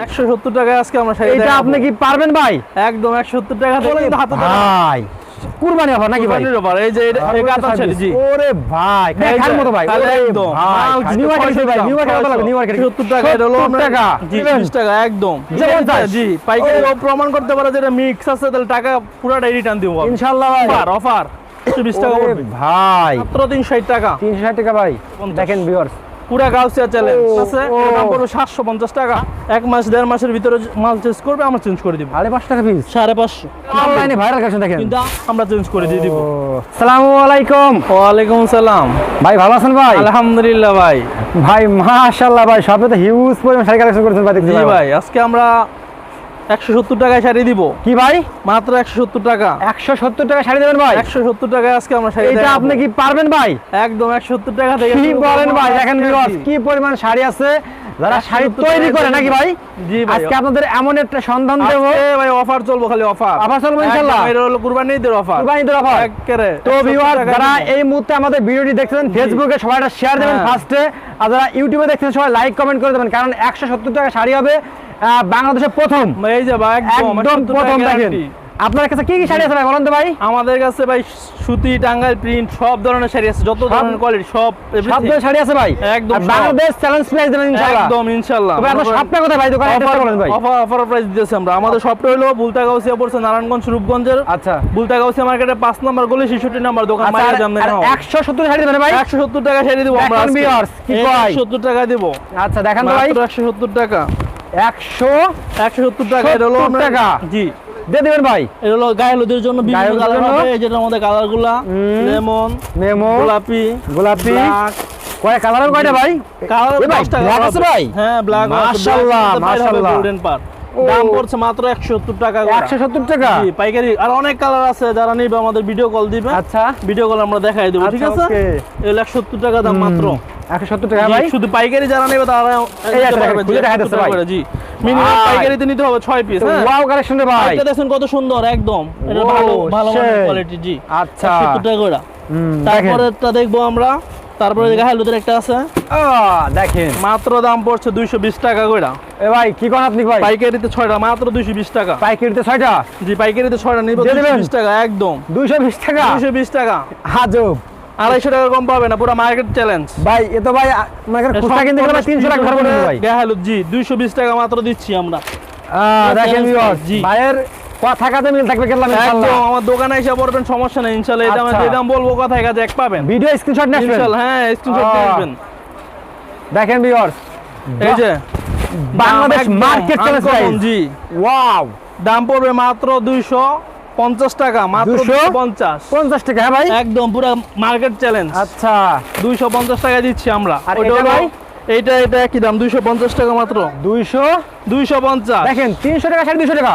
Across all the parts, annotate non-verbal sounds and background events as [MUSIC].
একশো সত্তর টাকায় আজকে আমরা শাড়ি এটা আপনি কি পারবেন ভাই? একদম একশো সত্তর টাকা থেকে কিন্তু হাতে ভাই। কুরবানি অফার নাকি ভাই? কুরবানির ব্যাপার, এই যে এটা- কাতার শাড়ি, জি। ওরে ভাই এই মতো ভাই একদম। নিউ মার্কেট ভাই নিউ মার্কেট কত নিউ মার্কেট 70 টাকা এটা হলো আমরা- টাকা। জি 30 টাকা একদম। জি পাইকারি প্রমাণ করতে পারে যে এটা মিক্স আছে তাহলে টাকা পুরোটাই রিটার্ন দিব ইনশাআল্লাহ ভাই। Offer offer. 120 টাকা ভাই। মাত্র 360 টাকা। 360 টাকা ভাই। দেখেন ভিউয়ার্স পুরা গাউসিয়া চ্যালেঞ্জ আছে? দাম পড়বে 750 টাকা। এক মাস দেড় মাসের ভিতরে মাল চেঞ্জ করবে আমরা চেঞ্জ করে দিব। সাড়ে পাঁচ টাকা পিস সাড়ে পাঁচশো। অনলাইনে ভাইরাল কাছে দেখেন। কিন্তু আমরা চেঞ্জ করে দিয়ে দিব। সালাম আলাইকুম। ওয়ালাইকুম সালাম। ভাই ভালো আছেন ভাই? আলহামদুলিল্লাহ ভাই। ভাই মাশাআল্লাহ ভাই সবে তো হিউজ পরিমাণ শাড়ি কালেকশন করেছেন ভাই দেখছি ভাই। ভাই আজকে আমরা একশো সত্তর টাকায় শাড়ি দিব। কি ভাই? মাত্র একশো সত্তর টাকা। 170 টাকা শাড়ি দেবেন ভাই? একশো সত্তর টাকায় আজকে আমরা শাড়ি এটা আপনি কি পারবেন ভাই? একদম একশো সত্তর টাকা থেকে কি বলেন ভাই? দেখেন কি পরিমাণ শাড়ি আছে? যারা শাড়ি তৈরি করে নাকি ভাই? জি ভাই আজকে আপনাদের এমন একটা সন্ধান দেব। ভাই অফার চলবো খালি অফার। Offer চলবে ইনশাল্লাহ? এটা হলো অফার। কুরবানিদের অফার। একেবারে তো ভিউয়ার যারা এই মুহূর্তে আমাদের ভিডিওটি দেখছেন ফেসবুকে সবাই এটা শেয়ার দেবেন হ্যাঁ। ফার্স্টে আর যারা ইউটিউবে দেখছেন সবাই লাইক কমেন্ট করে দেবেন। কারণ 170 টাকা শাড়ি হবে। আহ, বাংলাদেশে প্রথম। এই যে ভাই একদম একদম 170 প্রথম দেখেন। আপনার কাছে কি কি শাড়ি আছে ভাই বলেন তো ভাই? আমাদের কাছে ভাই সুতি টাঙ্গাইল প্রিন্ট সব ধরনের শাড়ি আছে যত ধরনের কোয়ালিটি সব সব ধরনের শাড়ি আছে ভাই। একদম বাংলাদেশ চ্যালেঞ্জ প্রাইস দেবেন ইনশাআল্লাহ। একদম ইনশাআল্লাহ। তবে আপনার শপটা কোথায় ভাই দোকানে অ্যাড্রেসটা বলেন ভাই। অফার অফার প্রাইস দিতেছি আমরা। আমাদের শপটা হলো বুলতাগাউসিয়া পড়ছে নারায়ণগঞ্জ রূপগঞ্জের। আচ্ছা। বুলতাগাউসিয়া মার্কেটের পাঁচ নম্বর গলি 66 নম্বর দোকান আচ্ছা মায়ের আর- জানতে 170 শাড়ি দেবেন ভাই? 170 টাকা শাড়ি দিব আমরা আজকে। কি কয়? 170 টাকা দিব। আচ্ছা দেখেন তো ভাই। মাত্র 170 টাকা। 100 170 টাকা এটা হলো 70 আমরা- টাকা। জি। দিয়ে দিবেন ভাই। এটা হলো গায়ে হলুদের জন্য বিভিন্ন কালার হবে যেটার মধ্যে কালারগুলা হুম। লেমন গোলাপি গোলাপি। কয় কালার কয়টা ভাই? কালার এ ভাই, black আছে ভাই? হ্যাঁ ব্ল্যাক মাশাআল্লাহ, মাশাআল্লাহ। গোল্ডেন পার দাম পড়ছে মাত্র 170 টাকা 170 টাকা? জি পাইকারি। আর অনেক কালার আছে যারা নিবে আমাদের ভিডিও কল দিবে। আচ্ছা। ভিডিও কল আমরা দেখাই দেবো ঠিক আচ্ছা, আছে okay। এই 170 টাকা দাম মাত্র। 170 টাকা ভাই। শুধু পাইকারি যারা নেবে তারা এই একটা পারবে, খুলে জি, দেখা 170 যাচ্ছে টাকা ভাই। জি। মিনিমাম পাইকারিতে নিতে হবে 6 পিস হ্যাঁ? ওয়াও কালেকশন রে ভাই। এটা দেখুন কত সুন্দর একদম। এটা ভালো ভালো কোয়ালিটি জি। আচ্ছা। 70 টাকা করে। দেখেন। তারপরেরটা দেখব আমরা। তারপরে গায়ে হলুদের একটা আছে। দেখেন। মাত্র দাম পড়ছে 220 টাকা করে। এ ভাই কি কোন আপনি ভাই? পাইকারিতে 6টা মাত্র 220 টাকা। পাইকারিতে ছয়টা? জি পাইকারিতে 6টা নিব দিয়ে দিবেন? 220 টাকা একদম। 220 টাকা? 220 টাকা। হাজব আড়াইশো টাকা কম পাবে না পুরো মার্কেট চ্যালেঞ্জ ভাই এ তো ভাই খুচরা কিনতে গেলে 300 টাকা ভাই। গায়ে হলুদ জি 220 টাকা মাত্র দিচ্ছি আমরা। দেখেন জি। ভাইয়ের কথা মিল থাকবে কেলাম ইনশাআল্লাহ আমার দোকানে এসে পড়বেন সমস্যা নেই ইনশাআল্লাহ এটা আমি আচ্ছা। যে দাম বলব কথায় কাজে এক পাবেন। ভিডিও স্ক্রিনশট নিয়ে ইনশাআল্লাহ হ্যাঁ স্ক্রিনশট আহ, দেখেন ভিউয়ার্স এই যে বাংলাদেশ মার্কেট চ্যালেঞ্জ জি। ওয়াও দাম পড়বে মাত্র 250 টাকা মাত্র 200? 250 50 টাকা হ্যাঁ ভাই? একদম পুরো মার্কেট চ্যালেঞ্জ আচ্ছা। 250 টাকা দিচ্ছি আমরা। আর এটা ভাই? এইটা এটা একই দাম 250 টাকা মাত্র। 200 250 দেখেন 300 টাকা 250 টাকা।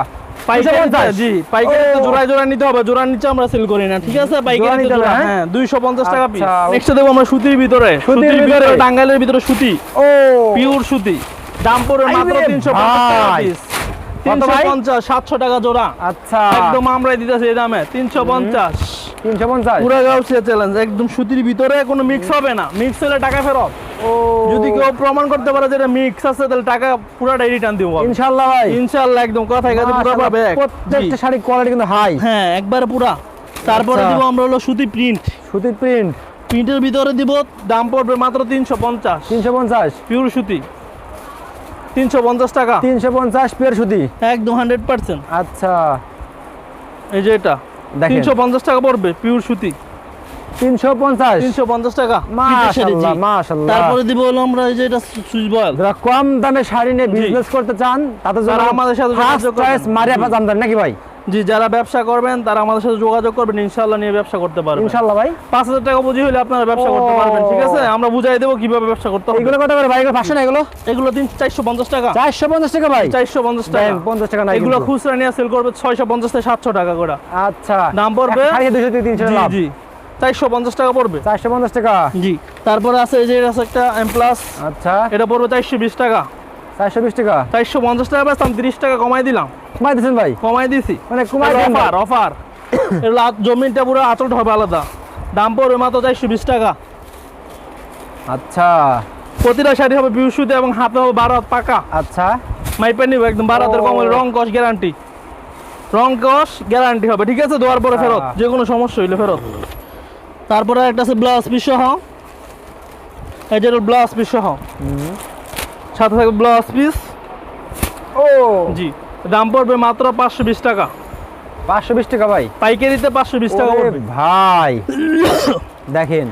জি পাইকারি তো ও। জোড়ায় জোড়ায় নিতে হবে জোড়ার নিচে আমরা সেল করি না ঠিক আছে? পাইকারি নিতে হবে, হ্যাঁ? হ্যাঁ 250 টাকা পিস আচ্ছা, নেক্সট দেখো আমরা সুতির ভিতরে। সুতির ভিতরে? ভিতরে। টাঙ্গাইলের ভিতরে সুতি। ও। পিওর সুতি। দাম পড়বে মাত্র আইরে 350 টাকা পিস? 350 700 টাকা জোড়া। আচ্ছা। একদম আমরাই দিতেছি এই দামে। 350 350 পুরো গাউসিয়া চ্যালেঞ্জ একদম সুতির ভিতরে কোনো মিক্স হবে না। মিক্স হলে টাকা ফেরত। যদি কেউ প্রমাণ করতে পারে যে এটা মিক্স আছে তাহলে টাকা পুরোটাই রিটার্ন দিব। ইনশাআল্লাহ ভাই। ইনশাআল্লাহ একদম কথায় কাজে পুরো পাবে প্রত্যেকটা কোয়ালিটি কিন্তু হাই হ্যাঁ একবারে পুরা। তারপরে আচ্ছা। দিব আমরা হলো সুতি প্রিন্ট সুতির প্রিন্ট প্রিন্টের ভিতরে দিব দাম পড়বে মাত্র তিনশো পঞ্চাশ। 350 পিওর সুতি। তিনশো পঞ্চাশ টাকা? 350 পেয়ার সুতি? একদম হান্ড্রেড পার্সেন্ট। আচ্ছা। এই যে এটা তিনশো পঞ্চাশ টাকা পড়বে পিওর সুতি। 350 তিনশো পঞ্চাশ টাকা শাড়ি, মাশাআল্লাহ মাশাআল্লাহ তারপরে দিব হলো আমরা এই যে এটা সুইচ বয়েল যারা কম দামে শাড়ি নিয়ে বিজনেস করতে চান তাদের জন্য আমাদের সাথে যোগাযোগ মারিয়া। জামদানি নাকি ভাই? জি যারা ব্যবসা করবেন তারা আমাদের সাথে যোগাযোগ করবেন ইনশাল্লাহ নিয়ে ব্যবসা করতে পারবেন। ইনশাআল্লাহ ভাই। পাঁচ হাজার টাকা পুঁজি হলে আপনারা ব্যবসা করতে পারবেন ঠিক আছে? আমরা বুঝাই দেবো কীভাবে ব্যবসা করতে হবে। এগুলো কত করে ভাই? এগুলো পাঁচশো না এগুলো? এগুলো চারশো পঞ্চাশ টাকা। 450 টাকা ভাই? চারশো পঞ্চাশ টাকা। দেন, 50 টাকা নাই এগুলো। খুচরা নিয়ে সেল করবে ছয়শো পঞ্চাশ থেকে সাতশো টাকা করে। আচ্ছা। দাম পড়বে? শাড়ি 200 থেকে 300 জি লাভ। জি। চারশো পঞ্চাশ টাকা পড়বে। 450 টাকা। জি। তারপরে আছে এই যে এটা আছে একটা এম প্লাস আচ্ছা। এটা পড়বে চারশো বিশ টাকা? 420 টাকা চারশো পঞ্চাশ টাকা বেচতাম তিরিশ টাকা কমাই দিলাম। কমাই দিয়েছেন ভাই? কমাই দিছি। মানে কমাই অফার অফার। [COUGHS] জমিনটা পুরো আচলটা হবে আলাদা। দাম পড়বে মাত্র চারশো বিশ টাকা। আচ্ছা। প্রতিটা শাড়ি হবে বিউসুতে এবং হাতে হবে বারো হাত পাকা। আচ্ছা। মাইপে নিব একদম বারাতের ও। কমল রং কস গ্যারান্টি। রং কস গ্যারান্টি হবে ঠিক আছে? দেওয়ার পরে ফেরত আহ। যে কোনো সমস্যা হইলে ফেরত। তারপরে একটা আছে ব্লাউজ পিস সহ এই যে ব্লাউজ পিস সহ সাথে থাকবে ব্লাউজ পিস। ও। জি দাম পড়বে মাত্র পাঁচশো বিশ টাকা। পাঁচশো বিশ টাকা ভাই। পাইকারিতে পাঁচশো বিশ টাকা পড়বে। ভাই। [COUGHS] দেখেন।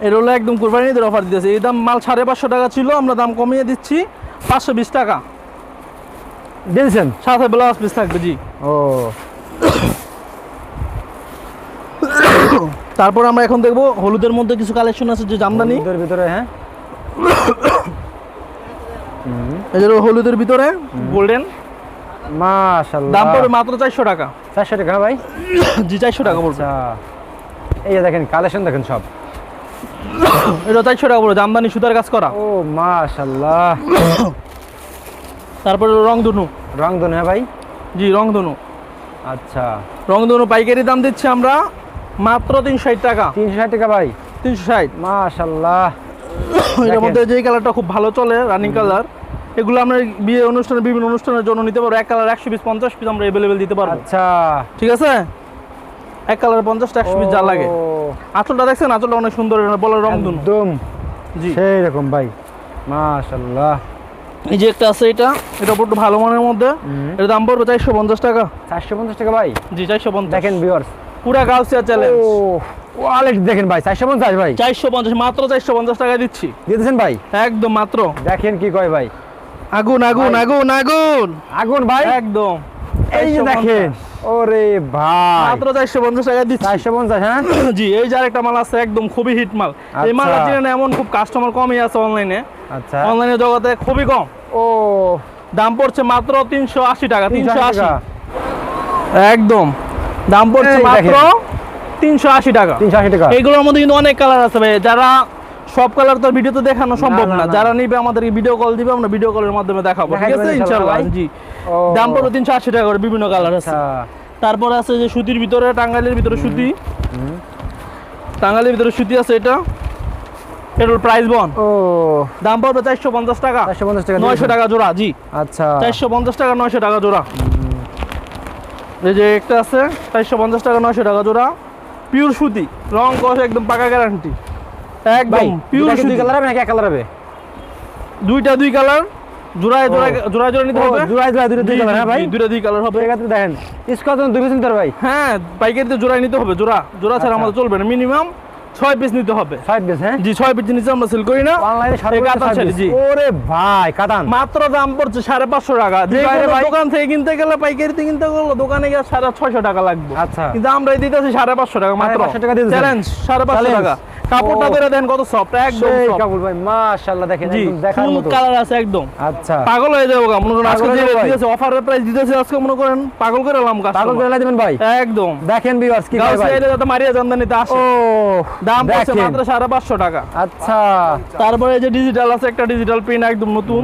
এর হলো একদম কোরবানি ঈদের অফার দিতেছে। এই দাম মাল সাড়ে পাঁচশো টাকা ছিল আমরা দাম কমিয়ে দিচ্ছি পাঁচশো বিশ টাকা। দিয়েছেন? সাথে ব্লাউজ পিস থাকবে জি। ও। [COUGHS] তারপর আমরা এখন দেখব হলুদের মধ্যে কিছু কালেকশন আছে যে জামদানি। ভিতরে হ্যাঁ। [COUGHS] যে হলুদের ভিতরে। গোল্ডেন মাশাআল্লাহ। দাম পড়বে মাত্র চারশো টাকা। চারশো টাকা ভাই? জি চারশো টাকা পড়বে। আচ্ছা। এই দেখেন কালেকশন দেখেন সব। এটা চারশো টাকা পড়বে জামদানি সুতার কাজ করা। ও মাশাআল্লাহ। তারপরে রং ধনু। রং দন হ্যাঁ ভাই? জি রং ধনু। আচ্ছা। রং ধনু পাইকারি দাম দিচ্ছি আমরা মাত্র তিনশো ষাট টাকা। তিনশো ষাট টাকা ভাই? তিনশো ষাট। মাশাআল্লাহ। এর মধ্যে যেই কালারটা খুব ভালো চলে রানিং কালার এগুলো আমরা বিয়ে অনুষ্ঠানে বিভিন্ন অনুষ্ঠানের জন্য নিতে পারব। এক কালার একশো পিস পঞ্চাশ পিস আমরা অ্যাভেলেবেল দিতে পারব। আচ্ছা। ঠিক আছে? এক কালার পঞ্চাশটা একশো পিস যা লাগে। আঁচলটা দেখছেন? আঁচলটা অনেক সুন্দর বলে রং ধনু একদম। জি। সেই রকম ভাই। মাশাআল্লাহ। এই যে একটা আছে এটা এটা একটু ভালো মানের মধ্যে। এর দাম পড়বে চারশো পঞ্চাশ টাকা। চারশো পঞ্চাশ টাকা ভাই? জি চারশো পঞ্চাশ। দেখেন ভিউয়ার্স পুরা গাউসিয়া চ্যালেঞ্জ ও ওয়ালেট দেখেন ভাই চারশো পঞ্চাশ ভাই। চারশো পঞ্চাশ মাত্র চারশো পঞ্চাশ টাকা দিচ্ছি। দিতেছেন ভাই? একদম মাত্র। দেখেন কি কয় ভাই। আগুন আগুন আগুন আগুন। আগুন ভাই। একদম। এই যে দেখেন। ওরে ভাই। মাত্র চারশো পঞ্চাশ টাকা দিচ্ছি। চারশো পঞ্চাশ হ্যাঁ? [CLEARS THROAT] জি এই যে আরেকটা মাল আছে একদম খুবই হিট মাল। এই মাল আচ্ছা। চিনেন এমন খুব কাস্টমার কমই আছে অনলাইনে আচ্ছা। অনলাইনে জগতে খুবই কম। ও। দাম পড়ছে মাত্র তিনশো আশি টাকা তিনশো 380 টাকা। একদম। দাম পড়ছে মাত্র দেখেন। তিনশো আশি টাকা। তিনশো আশি টাকা। এইগুলোর মধ্যে কিন্তু অনেক কালার আছে ভাই। যারা সব কালার তো ভিডিওতে দেখানো সম্ভব না। যারা নিবে আমাদেরকে ভিডিও কল দিবে আমরা ভিডিও কলের মাধ্যমে দেখাবো ঠিক আছে? ইনশাআল্লাহ জি। দাম পড়বে তিনশো আশি টাকা করে বিভিন্ন কালার আছে। আচ্ছা। তারপরে আছে যে সুতির ভিতরে টাঙ্গাইলের ভিতরে সুতি। টাঙ্গাইলের ভিতরে সুতি আছে এটা। এটার প্রাইস বন। ও। দাম পড়বে চারশো পঞ্চাশ টাকা। চারশো পঞ্চাশ টাকা নয়শো দিয়েছেন। টাকা জোড়া জি। আচ্ছা। চারশো পঞ্চাশ টাকা নয়শো টাকা জোড়া। এই যে একটা আছে চারশো পঞ্চাশ টাকা নয়শো টাকা জোড়া। পিওর সুতি। রং কষ একদম পাকা গ্যারান্টি একদম পিওর দুইটা দুই কালার হবে নাকি এক কালার হবে? দুইটা দুই কালার জোড়ায় জোড়ায় জোড়ায় জোড়া নিতে হবে? জোড়ায় জোড়ায় দুইটা দুই কালার হ্যাঁ ভাই? দুইটা দুই কালার হবে। সেক্ষেত্রে দেখেন স্কোয়ার দুই পিস নিতে ভাই। হ্যাঁ পাইকারিতে জোড়ায় নিতে হবে জোড়া। জোড়া ছাড়া আচ্ছা। আমাদের চলবে না মিনিমাম ছয় পিস নিতে হবে। ফাইভ পিস হ্যাঁ? জি ছয় পিস নিচে আমরা সেল করি না। অনলাইনে এই কাতান জি। ওরে ভাই কাতান। মাত্র দাম পড়ছে সাড়ে পাঁচশো টাকা। যে? দোকান থেকে কিনতে গেলে পাইকারিতে কিনতে গেলে দোকানে গিয়ে সাড়ে ছয়শো টাকা লাগবে। আচ্ছা। কিন্তু আমরা দিতেছি সাড়ে পাঁচশো টাকা মাত্র। 550 টাকা দিয়ে চ্যালেঞ্জ সাড়ে পাঁচশো? টাকা। কাপড়টা ধরে দেন কত সফট একদম soft। কাবুল ভাই মাশাআল্লাহ দেখেন একদম দেখার মতো। কালার আছে একদম। আচ্ছা। পাগল হয়ে যাব মনে করেন আজকে যে দিতেছে অফারের প্রাইস দিতেছে আজকে মনে করেন পাগল করে কাজ পাগল করে দিবেন ভাই। একদম। দেখেন ভিউয়ার্স কি ভাই। যাতে মারিয়া আসে। ও দাম পড়ছে মাত্র সাড়ে পাঁচশো টাকা। আচ্ছা। তারপরে যে ডিজিটাল আছে একটা ডিজিটাল প্রিন্ট একদম নতুন।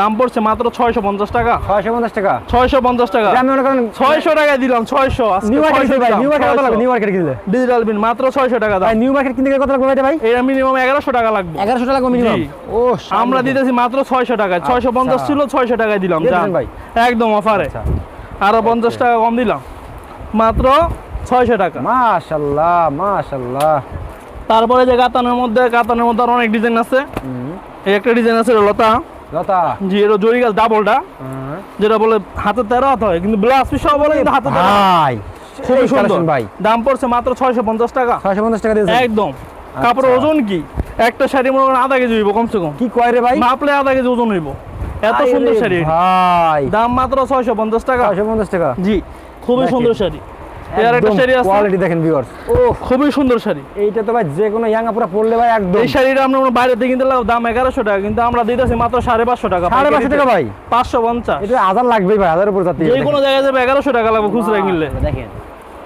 দাম পড়ছে মাত্র ছয়শো পঞ্চাশ টাকা। ছয়শো পঞ্চাশ টাকা? ছয়শো পঞ্চাশ টাকা। আমি মনে করেন ছয়শো টাকা দিলাম ছয়শো। নিউ মার্কেট ভাই নিউ মার্কেট কত লাগবে নিউ মার্কেট কিনলে। ডিজিটাল প্রিন্ট মাত্র ছয়শো টাকা দাম। নিউ মার্কেট কিনতে কত লাগবে ভাই? ভাই এটা মিনিমাম এগারোশো টাকা লাগবে। এগারোশো টাকা মিনিমাম ও আমরা দিতেছি মাত্র ছয়শো টাকা। ছয়শো পঞ্চাশ ছিল ছয়শো টাকায় দিলাম দিয়ে ভাই। একদম অফারে আচ্ছা। আরও পঞ্চাশ টাকা কম দিলাম। মাত্র ছয়শো টাকা। মাশাআল্লাহ মাশাআল্লাহ তারপরে যে কাতানের মধ্যে কাতানের মধ্যে অনেক ডিজাইন আছে। এই একটা ডিজাইন আছে লতা। লতা। জি এটা জরি গাছ ডাবলটা। যেটা বলে হাতে তেরো হাত হয় কিন্তু ব্লাউজ পিস সহ বলে কিন্তু হাতে তেরো। হাত। ভাই খুবই সুন্দর। ভাই। দাম পড়ছে মাত্র ছয়শো পঞ্চাশ টাকা। ছয়শো পঞ্চাশ টাকা একদম। কাপড়ের ওজন কি? একটা শাড়ি মনে করেন আধা কেজি হইব কমসে কম। কি কয় রে ভাই? মাপলে আধা কেজি ওজন হইব। এত সুন্দর শাড়ি ভাই। দাম মাত্র ছয়শো পঞ্চাশ টাকা। ছয়শো পঞ্চাশ টাকা। জি খুবই সুন্দর শাড়ি। এর একটা শাড়ি আছে। কোয়ালিটি দেখেন ভিউয়ার্স ও খুবই সুন্দর শাড়ি। এইটা তো ভাই যে কোনো ইয়াং আপুরা পড়লে ভাই একদম। এই শাড়িটা আমরা বাইরে থেকে কিনতে দাম এগারোশো টাকা কিন্তু আমরা দিতেছি মাত্র সাড়ে পাঁচশো টাকা সাড়ে পাঁচশো টাকা ভাই। পাঁচশো পঞ্চাশ। এটা হাজার লাগবে ভাই হাজার উপর যাতে যে কোনো জায়গায় যাবে এগারোশো টাকা লাগবে খুচরা কিনলে। দেখেন।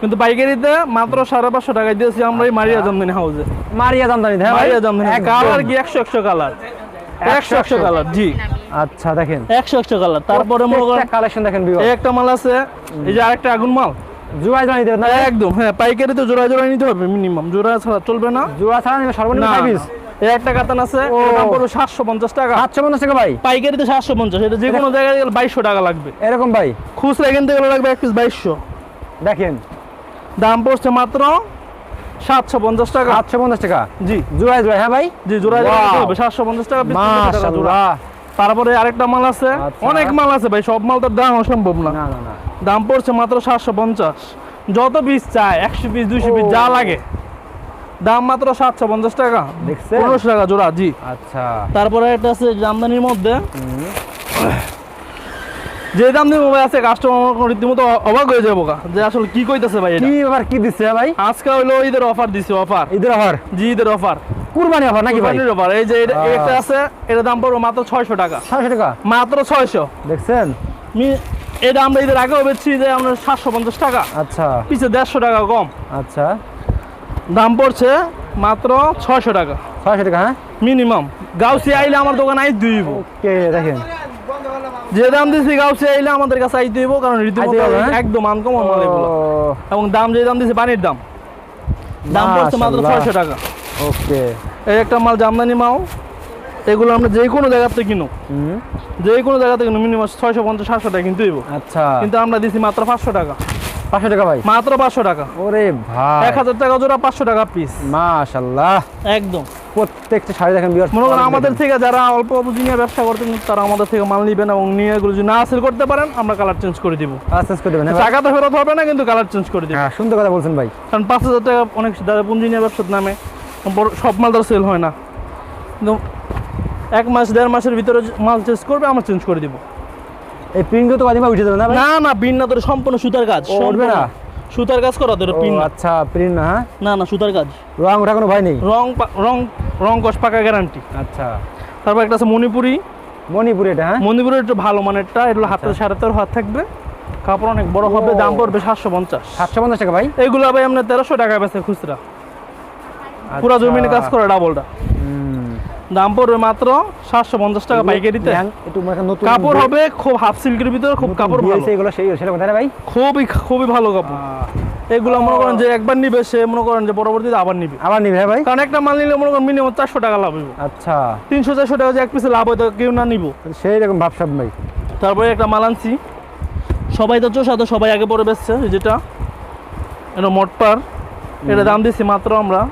কিন্তু পাইকারিতে মাত্র সাড়ে পাঁচশো টাকা দিয়েছি আমরা এই মারিয়া জামদানি হাউসে। মারিয়া জামদানি হ্যাঁ মারিয়া জামদানি কালার কি একশো একশো কালার? একশো একশো কালার জি। আচ্ছা দেখেন। একশো একশো কালার। তারপরে মনে করেন কালেকশন দেখেন একটা মাল আছে এই যে আরেকটা আগুন মাল। না একদম হ্যাঁ জোড়া জোড়া নিতে হবে মিনিমাম জোড়া ছাড়া চলবে না। জুয়া ছাড়া নেবে সর্বনিম্ন না ফাইভ এই একটা কাতান আছে দাম পড়বে টাকা। ভাই? পাইকারিতে সাতশো পঞ্চাশ এটা যে কোনো জায়গায় গেলে টাকা লাগবে। এরকম ভাই? খুচরা থেকে গেলে লাগবে এক পিস বাইশশো। দেখেন দাম পড়ছে মাত্র সাতশো পঞ্চাশ টাকা। সাতশো পঞ্চাশ টাকা? জি। জোড়ায় জোড়ায় হ্যাঁ ভাই? জি জোড়া Wow. সাতশো পঞ্চাশ টাকা piece, 300 টাকা জোড়া। তারপরে আরেকটা মাল আছে। আচ্ছা। অনেক মাল আছে ভাই সব মাল তো দাম সম্ভব না। দাম পড়ছে মাত্র সাতশো পঞ্চাশ। যত পিস চায় একশো পিস দুইশো পিস। যা লাগে। দাম মাত্র সাতশো পঞ্চাশ টাকা? পনেরোশো টাকা জোড়া জি। আচ্ছা। তারপরে একটা আছে জামদানির মধ্যে। যে দাম দিয়ে মোবাইল আছে কাস্টমার রীতিমতো অবাক হয়ে যাব যে আসলে কি কইতেছে ভাই কি ব্যাপার কি দিচ্ছে ভাই? আজকে হইল ঈদের অফার দিছে অফার ঈদের অফার জি ঈদের অফার কুরবানি অফার নাকি ভাই? অফার এই যে এটা- একটা আছে এটার দাম পড়বে মাত্র ছয়শো টাকা। ছয়শো টাকা? মাত্র ছয়শো। দেখছেন? এটা আমরা ঈদের আগেও বেচছি যে আমরা সাতশো পঞ্চাশ টাকা। আচ্ছা। পিছে দেড়শো টাকা কম। আচ্ছা। দাম পড়ছে মাত্র ছয়শো টাকা। ছয়শো টাকা হ্যাঁ? মিনিমাম। গাউসি আইলে আমার দোকানে আই দিব। কে দেখেন। যে দাম দিছি গাউসি আইলে আমাদের কাছে আই দিব কারণ রীতিমতো আইতে হ্যাঁ? একদম আনকমন মাল এগুলো। এবং দাম যে দাম দিছে পানির দাম। দাম পড়ছে মাত্র মাশাআল্লাহ। ছয়শো টাকা। ওকে। এই একটা মাল জামদানি মাও এগুলো আমরা যে কোনো জায়গা থেকে কিনো হুম। যে কোনো জায়গা থেকে কিনো মিনিমাম ছয়শো পঞ্চাশ সাতশো টাকা কিনতে হইব। আচ্ছা। কিন্তু আমরা দিছি মাত্র পাঁচশো টাকা। পাঁচশো টাকা ভাই? মাত্র পাঁচশো টাকা। ওরে ভাই। এক হাজার টাকা জোড়া পাঁচশো টাকা পিস মাশাল্লাহ একদম। প্রত্যেকটা শাড়ি দেখেন বিয়ার মনে করেন আমাদের থেকে যারা অল্প পুঁজি নিয়ে ব্যবসা করতেন তারা আমাদের থেকে মাল নিবেন এবং নিয়ে এগুলো যদি না সেল করতে পারেন আমরা কালার চেঞ্জ করে দিব। চেঞ্জ করে দেবেন টাকা তো ফেরত হবে না কিন্তু কালার চেঞ্জ করে দিব। হ্যাঁ সুন্দর কথা বলছেন ভাই। কারণ পাঁচ হাজার টাকা অনেক যারা পুঁজি নিয়ে ব্যবসার নামে সব মাল তো সেল হয় না। কিন্তু এক মাস দেড় মাসের ভিতরে মাল চেঞ্জ করবে আমরা চেঞ্জ করে দিব। এই প্রিন্টগুলো তো কদিন উঠে যাবে না না না পিন না তোর সম্পূর্ণ সুতার কাজ। উঠবে না? সুতার কাজ করা তোর না আচ্ছা প্রিন্ট না হ্যাঁ? না না সুতার কাজ। রং ওঠা কোনো ভয় নেই? রং রং রং কষ পাকা গ্যারান্টি আচ্ছা। তারপর একটা আছে মণিপুরি। মণিপুর এটা হ্যাঁ? মণিপুরের একটু ভালো মানেরটা এগুলো হাতে সাড়ে তেরো হাত থাকবে। কাপড় অনেক বড় হবে দাম পড়বে সাতশো পঞ্চাশ। সাতশো পঞ্চাশ টাকা ভাই? এইগুলো ভাই আপনার তেরোশো টাকা বেছে খুচরা। পুরো আচ্ছা। জমিনে কাজ করে ডাবলটা। দাম পড়বে মাত্র সাতশো পঞ্চাশ টাকা পাইকারিতে। মানে কাপড় হবে খুব হাফ সিল্কের ভিতরে খুব কাপড় এগুলো সেই সেরকম ভাই? খুবই খুবই ভালো কাপড়। এগুলো মনে করেন যে একবার নিবে সে মনে করেন যে পরবর্তীতে আবার নিবে। আবার নিবে হ্যাঁ ভাই? কারণ একটা মাল নিলে মনে করেন মিনিমাম চারশো টাকা লাভ হইব। আচ্ছা। তিনশো চারশো টাকা যে এক পিসে লাভ হয়তো কেউ না নিব। সেই রকম ভাবসাব ভাই। তারপরে একটা মাল আনছি। সবাই তো চোষা তো সবাই আগে পরে বেচছে যেটা। এটা মটপার। এটা দাম দিচ্ছি মাত্র আমরা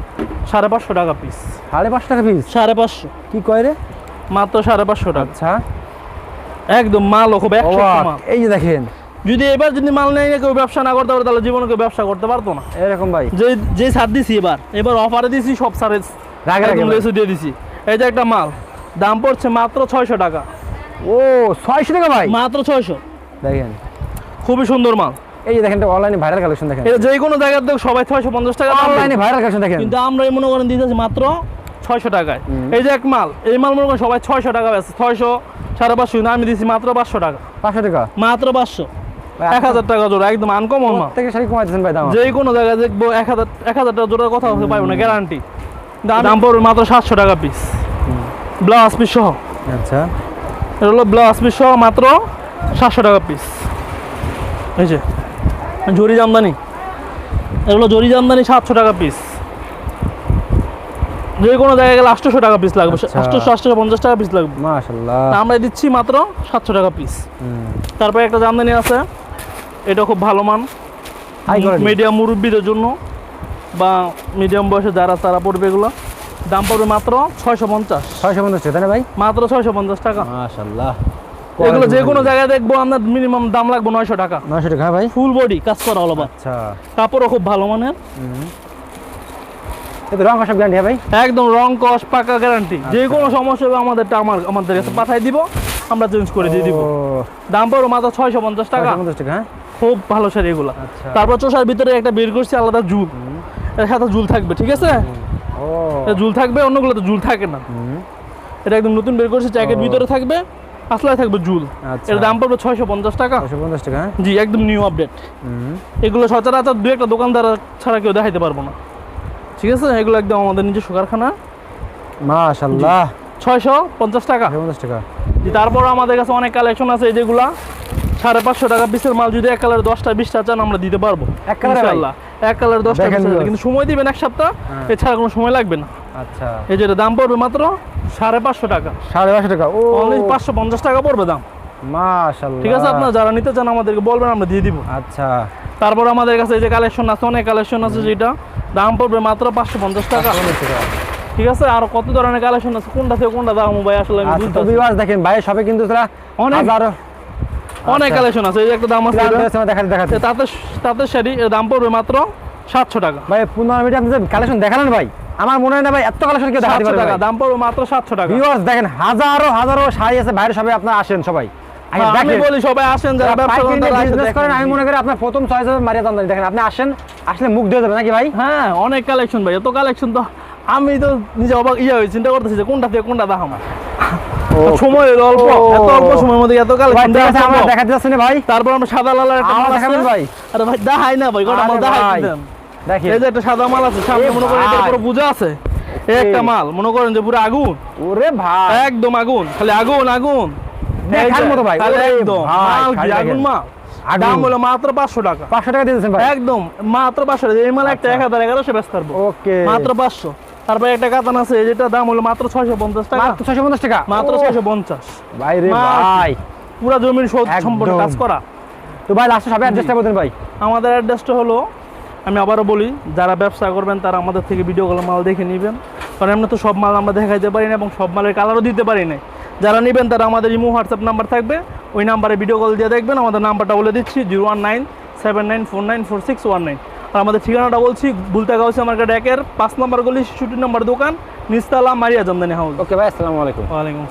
সাড়ে পাঁচশো টাকা পিস সাড়ে পাঁচশো টাকা পিস সাড়ে পাঁচশো। কি কয় রে? মাত্র সাড়ে পাঁচশো টাকা। আচ্ছা। একদম মাল খুব একশো এই যে দেখেন। যদি এবার যদি মাল নেই কেউ ব্যবসা না করতে পারে তাহলে জীবনে কেউ ব্যবসা করতে পারতো না। এরকম ভাই। যে যে ছাড় দিছি এবার এবার অফারে দিছি সব সারে। লেসে দিয়ে দিছি। এই যে একটা মাল দাম পড়ছে মাত্র ছয়শো টাকা। ও ছয়শো টাকা ভাই? মাত্র ছয়শো। দেখেন। খুবই সুন্দর মাল। এই যে দেখেন অনলাইনে ভাইরাল কালেকশন দেখেন। এটা যে কোনো জায়গার দেখ সবাই ছয়শো পঞ্চাশ টাকা অনলাইনে ভাইরাল কালেকশন দেখেন। কিন্তু আমরা এই মনে করেন দিতেছি মাত্র ছয়শো টাকায়। এই যে এক মাল এই মাল মনে করেন সবাই ছয়শো টাকা বেছে ছয়শো সাড়ে পাঁচশো কিন্তু আমি দিচ্ছি মাত্র পাঁচশো টাকা। পাঁচশো টাকা? মাত্র পাঁচশো। এক হাজার টাকা জোড়া একদম আনকমন মাল। থেকে শাড়ি কমাই দিচ্ছেন ভাই দাম। যে কোনো জায়গায় দেখব এক হাজার এক হাজার টাকা জোড়ার কথা পাইবো না গ্যারান্টি দাম পড়বে মাত্র সাতশো টাকা পিস ব্লাউজ পিস সহ। আচ্ছা। এটা হলো ব্লাউজ পিস সহ মাত্র সাতশো টাকা পিস এই যে। জরি জামদানি। এগুলো জরি জামদানি সাতশো টাকা পিস যে কোনো জায়গায় গেলে আটশোশো টাকা পিস লাগবে। আচ্ছা। আটশোশো আটশোশো পঞ্চাশ টাকা পিস লাগবে। মাশাল্লাহ আমরা দিচ্ছি মাত্র সাতশো টাকা পিস তারপরে একটা জামদানি আছে। এটা খুব ভালো মান। মিডিয়াম মুরব্বীদের জন্য বা মিডিয়াম বয়সে যারা তারা পড়বে এগুলো। দাম পড়বে মাত্র ছয়শো পঞ্চাশ। ছয়শো পঞ্চাশ তাই না ভাই? মাত্র ছয়শো পঞ্চাশ টাকা। মাশাল্লাহ এগুলো যে কোনো জায়গায় দেখব আপনার মিনিমাম দাম লাগবে নয়শো টাকা। নয়শো টাকা ভাই? ফুল বডি কাজ করা হলো আচ্ছা। কাপড়ও খুব ভালো মানের। রং গ্যারান্টি ভাই? একদম রং পাকা গ্যারান্টি যে কোনো সমস্যা হবে আমার আমাদের কাছে পাঠাই দিব আমরা চেঞ্জ করে দিয়ে দিব। দাম মাত্র ছয়শো পঞ্চাশ টাকা। 650 টাকা হ্যাঁ? খুব ভালো শাড়ি এগুলো। আচ্ছা। তারপর চোষার ভিতরে একটা বের করছি আলাদা জুল। এর সাথে জুল থাকবে ঠিক আছে? জুল থাকবে অন্যগুলো তো জুল থাকে না। এটা একদম নতুন বের করছি জ্যাকেট ভিতরে থাকবে। আসলায় থাকবে জুল। আচ্ছা। এর দাম পড়বে ছয়শো পঞ্চাশ টাকা। ছয়শো পঞ্চাশ টাকা হ্যাঁ? জি একদম নিউ আপডেট এগুলো সচরাচর দু একটা দোকানদার ছাড়া কেউ দেখাইতে পারব না। ঠিক আছে? এগুলো একদম আমাদের নিজস্ব কারখানা। মাশাল্লাহ ছয়শো পঞ্চাশ টাকা। পঞ্চাশ টাকা। জি, তারপর আমাদের কাছে অনেক কালেকশন আছে এই যেগুলা। সাড়ে পাঁচশো টাকা পিসের মাল যদি এক কালার দশটা বিশটা চান আমরা দিতে পারব। এক কালারে? এক কালার দশটা। কিন্তু সময় দিবেন এক সপ্তাহ হ্যাঁ। এছাড়া কোনো সময় লাগবে না। আচ্ছা। এই যেটা দাম পড়বে মাত্র সাড়ে পাঁচশো টাকা। সাড়ে পাঁচশো টাকা ও। পাঁচশো পঞ্চাশ টাকা পড়বে দাম। মাশাল্লাহ ঠিক আছে আপনার যারা নিতে চান আমাদেরকে বলবেন আমরা দিয়ে দিব। আচ্ছা। তারপর আমাদের কাছে এই যে কালেকশন আছে অনেক কালেকশন আছে যেটা। দাম পড়বে মাত্র পাঁচশো পঞ্চাশ টাকা। ঠিক আছে আর কত ধরনের কালেকশন আছে কোনটা থেকে কোনটা দাম ভাই আসলে আমি আচ্ছা বুঝতে দেখেন ভাই সবে কিন্তু তারা অনেক- অনেক আচ্ছা। কালেকশন আছে এই যে একটা দাম আছে। দেখাতে দেখাতে তাতে তাতে শাড়ি দাম পড়বে মাত্র সাতশো টাকা। ভাই পনেরো মিনিট আপনি কালেকশন দেখালেন ভাই? আমার মনে হয় না ভাই এত কালেকশন কেউ দেখাতে পারবে দাম পড়বে মাত্র সাতশো টাকা। ভিউয়ার্স দেখেন হাজারো হাজারো শাড়ি আছে বাইরে সবাই আপনারা আসেন সবাই। হ্যাঁ, আমি বলি সবাই আসেন যারা ব্যবসা করেন আমি মনে করি আপনার প্রথম চয়েস হবে মারিয়া দামদানি দেখেন আপনি আসেন আসলে মুখ দিয়ে যাবে নাকি ভাই? হ্যাঁ অনেক কালেকশন ভাই এত কালেকশন তো আমি তো নিজে অবাক ইয়ে হয়ে চিন্তা করতেছি যে কোনটা থেকে কোনটা দাম সময় অল্প এত অল্প সময়ের মধ্যে এত কালেকশন আমরা দেখাতে যাচ্ছি না ভাই। তারপর আমরা সাদা লালের একটা আমার দেখাবেন ভাই? আরে ভাই দেখাই না ভাই মাল দেখাই দেন। দেখেন। এই যে একটা সাদা মাল আছে সামনে মনে করেন এটার পূজা আছে? একটা মাল মনে করেন যে পুরো আগুন। ওরে ভাই। একদম আগুন খালি আগুন আগুন। দেখার মতো ভাই, একদম। মাল কি আগুন মাল? দাম হলো মাত্র পাঁচশো টাকা। পাঁচশো টাকা দিয়েছেন ভাই। একদম মাত্র পাঁচশো টাকা। এই মাল একটা আচ্ছা। এক হাজার এগারোশো ব্যস্ত ওকে। মাত্র পাঁচশো। তারপরে একটা কাতান আছে যেটা দাম হলো মাত্র ছয়শো পঞ্চাশ টাকা। মাত্র ছয়শো পঞ্চাশ টাকা? মাত্র ছয়শো পঞ্চাশ। ভাই রে ভাই। পুরা জমির। সম্পর্কে কাজ করা। তো ভাই লাস্টে সবাই অ্যাড্রেসটা বলতেন ভাই। আমাদের অ্যাড্রেসটা হলো আমি আবারও বলি যারা ব্যবসা করবেন তারা আমাদের থেকে ভিডিও কল মাল দেখে নেবেন। কারণ এমনি তো সব মাল আমরা দেখাইতে পারি না এবং সব মালের কালারও দিতে পারি না। যারা নেবেন তারা আমাদের ইমো হোয়াটসঅ্যাপ নাম্বার থাকবে। ওই নাম্বারে ভিডিও কল দিয়ে দেখবেন। আমাদের নাম্বারটা বলে দিচ্ছি zero one nine seven nine four nine four six one nine আর আমাদের ঠিকানাটা বলছি বুলতা গাউসি মার্কেট একের পাঁচ নম্বর গলি শিশুটি নম্বর দোকান নিস্তালা মারিয়া জামদানি হাউস ওকে ভাই আসসালামু আলাইকুম। ওয়ালাইকুম।